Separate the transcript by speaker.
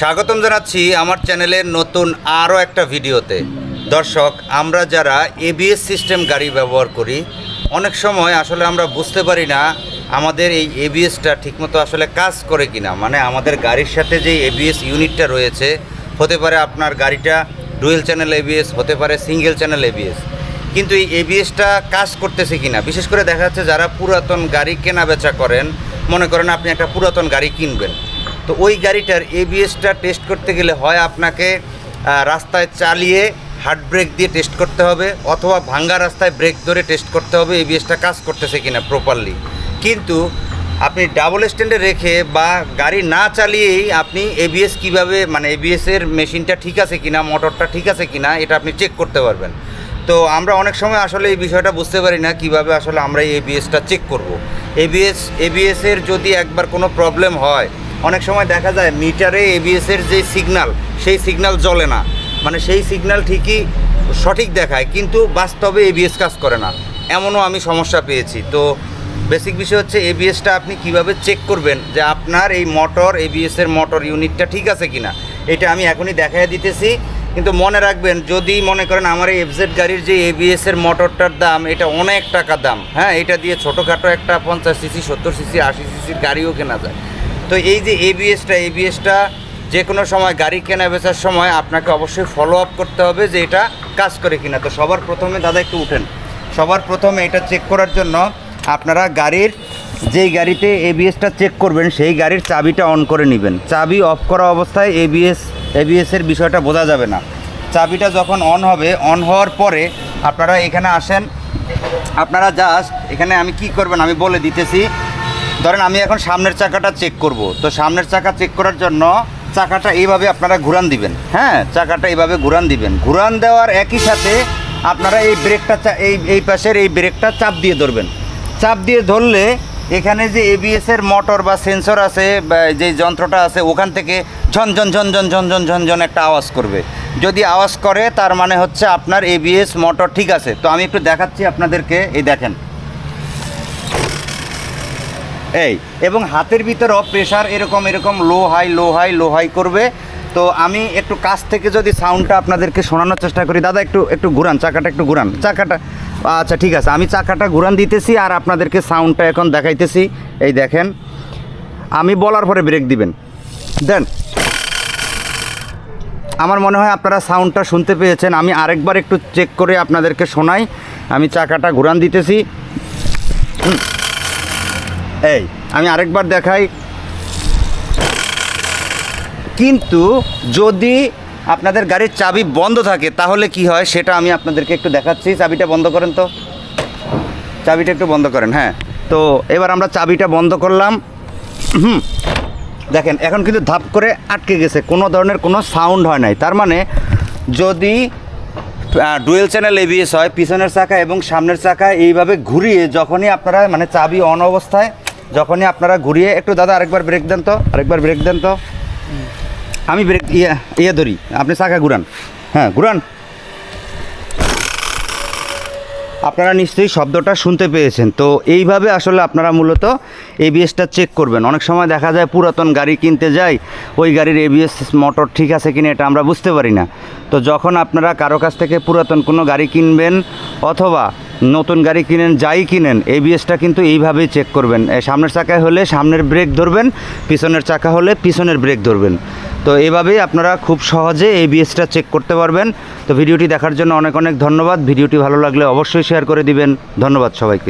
Speaker 1: স্বাগতম জানাচ্ছি আমার চ্যানেলের নতুন আরও একটা ভিডিওতে। দর্শক, আমরা যারা এবিএস সিস্টেম গাড়ি ব্যবহার করি, অনেক সময় আসলে আমরা বুঝতে পারি না আমাদের এই এবিএসটা ঠিকমতো আসলে কাজ করে কিনা। মানে আমাদের গাড়ির সাথে যে এবিএস ইউনিটটা রয়েছে, হতে পারে আপনার গাড়িটা ডুয়েল চ্যানেল এবিএস হতে পারে সিঙ্গেল চ্যানেল এবিএস কিন্তু এই এবিএসটা কাজ করতেছে কিনা? বিশেষ করে দেখা যাচ্ছে যারা পুরাতন গাড়ি কেনা বেচা করেন, মনে করেন আপনি একটা পুরাতন গাড়ি কিনবেন। তো ওই গাড়িটার এবিএসটা টেস্ট করতে গেলে হয় আপনাকে রাস্তায় চালিয়ে হার্ড ব্রেক দিয়ে টেস্ট করতে হবে অথবা ভাঙ্গা রাস্তায় ব্রেক ধরে টেস্ট করতে হবে এবিএসটা কাজ করতেছে কিনা প্রপারলি কিন্তু আপনি ডাবল স্ট্যান্ডে রেখে বা গাড়ি না চালিয়েই আপনি এবিএস কীভাবে মানে এবিএস এর মেশিনটা ঠিক আছে কিনা মোটরটা ঠিক আছে কিনা, এটা আপনি চেক করতে পারবেন। তো আমরা অনেক সময় আসলে এই বিষয়টা বুঝতে পারি না কীভাবে আসলে আমরা এই এবিএসটা চেক করব। এবিএস এবিএস এর যদি একবার কোনো প্রবলেম হয় অনেক সময় দেখা যায় মিটারে এবিএস এর যে সিগনাল সেই সিগনাল জ্বলে না। মানে সেই সিগনাল ঠিকই সঠিক দেখায়, কিন্তু বাস্তবে এবিএস কাজ করে না। এমনও আমি সমস্যা পেয়েছি। তো বেসিক বিষয় হচ্ছে এবিএসটা আপনি কীভাবে চেক করবেন যে আপনার এই মোটর এবিএস এর মোটর ইউনিটটা ঠিক আছে কিনা? এটা আমি এখনই দেখাই দিতেছি। কিন্তু মনে রাখবেন, যদি মনে করেন আমার এই এফজেড গাড়ির যে এবিএস এর মোটরটার দাম, এটা অনেক টাকা দাম। হ্যাঁ এটা দিয়ে ছোটোখাটো একটা পঞ্চাশ সিসি সত্তর সিসি আশি সিসির গাড়িও কেনা যায়। তো এই যে এবিএসটা এবিএসটা যে কোনো সময় গাড়ি কেনা বেচার সময় আপনাকে অবশ্যই ফলো আপ করতে হবে যে এটা কাজ করে কিনা। তো সবার প্রথমে, দাদা একটু উঠেন। সবার প্রথমে এটা চেক করার জন্য আপনারা গাড়ির যেই গাড়িতে এবিএসটা চেক করবেন, সেই গাড়ির চাবিটা অন করে নেবেন। চাবি অফ করা অবস্থায় এবিএস এবিএসের বিষয়টা বোঝা যাবে না। চাবিটা যখন অন হবে অন হওয়ার পরে আপনারা এখানে আসেন। আপনারা জাস্ট এখানে আমি কি করবেন, আমি বলে দিতেছি ধরেন আমি এখন সামনের চাকাটা চেক করব। তো সামনের চাকা চেক করার জন্য চাকাটা এইভাবে আপনারা ঘুরান দিবেন। হ্যাঁ চাকাটা এইভাবে ঘুরান দিবেন। ঘুরান দেওয়ার একই সাথে আপনারা এই ব্রেকটা এই এই পাশের এই ব্রেকটা চাপ দিয়ে ধরবেন। চাপ দিয়ে ধরলে এখানে যে এবিএস এর মোটর বা সেন্সর আছে যে যন্ত্রটা আছে, ওখান থেকে ঝনঝন ঝনঝন ঝনঝন ঝনঝন একটা আওয়াজ করবে। যদি আওয়াজ করে, তার মানে হচ্ছে আপনার এবিএস মোটর ঠিক আছে। তো আমি একটু দেখাচ্ছি আপনাদেরকে, এই দেখেন। এই, এবং হাতের ভিতরেও প্রেশার এরকম এরকম low high low high low high করবে। তো আমি একটু কাছ থেকে যদি সাউন্ডটা আপনাদেরকে শোনানোর চেষ্টা করি, দাদা একটু একটু ঘুরান, চাকাটা একটু ঘুরান, চাকাটা আচ্ছা ঠিক আছে, আমি চাকাটা ঘুরান দিতেছি আর আপনাদেরকে সাউন্ডটা এখন দেখাইতেছি। এই দেখেন, আমি বলার পরে ব্রেক দিবেন। দেন, আমার মনে হয় আপনারা সাউন্ডটা শুনতে পেয়েছেন। আমি আরেকবার একটু চেক করে আপনাদেরকে শোনাই। আমি চাকাটা ঘুরান দিতেছি। এই, আমি আরেকবার দেখাই। কিন্তু যদি আপনাদের গাড়ির চাবি বন্ধ থাকে, তাহলে কি হয়? সেটা আমি আপনাদেরকে একটু দেখাচ্ছি। চাবিটা বন্ধ করেন তো। চাবিটা একটু বন্ধ করেন হ্যাঁ। তো এবার আমরা চাবিটা বন্ধ করলাম। হুম। দেখেন, এখন কিন্তু ধাপ করে আটকে গেছে। কোনো ধরনের কোনো সাউন্ড হয় নাই। তার মানে যদি ডুয়েল চ্যানেল এবিএস হয়, পিছনের চাকা এবং সামনের চাকা এইভাবে ঘুরিয়ে যখনই আপনারা মানে চাবি অন অবস্থায় যখনই আপনারা ঘুরিয়ে, একটু দাদা আরেকবার ব্রেক দেন তো, আরেকবার ব্রেক দেন তো। আমি ব্রেক ইয়ে ইয়ে ধরি, আপনি চাকা ঘুরান। হ্যাঁ ঘুরান। আপনারা নিশ্চয়ই শব্দটা শুনতে পেয়েছেন। তো এইভাবে আসলে আপনারা মূলত এবিএসটা চেক করবেন। অনেক সময় দেখা যায় পুরাতন গাড়ি কিনতে যাই, ওই গাড়ির এবিএস মোটর ঠিক আছে কিনা এটা আমরা বুঝতে পারি না। তো যখন আপনারা কারও কাছ থেকে পুরাতন কোনো গাড়ি কিনবেন, অথবা নতুন গাড়ি কিনেন, যাই কিনেন এবিএসটা কিন্তু এইভাবেই চেক করবেন। সামনের চাকায় হলে সামনের ব্রেক ধরবেন, পিছনের চাকা হলে পিছনের ব্রেক ধরবেন। তো এভাবেই আপনারা খুব সহজে এবিএসটা চেক করতে পারবেন। তো ভিডিওটি দেখার জন্য অনেক অনেক ধন্যবাদ। ভিডিওটি ভালো লাগলে অবশ্যই শেয়ার করে দিবেন। ধন্যবাদ সবাইকে।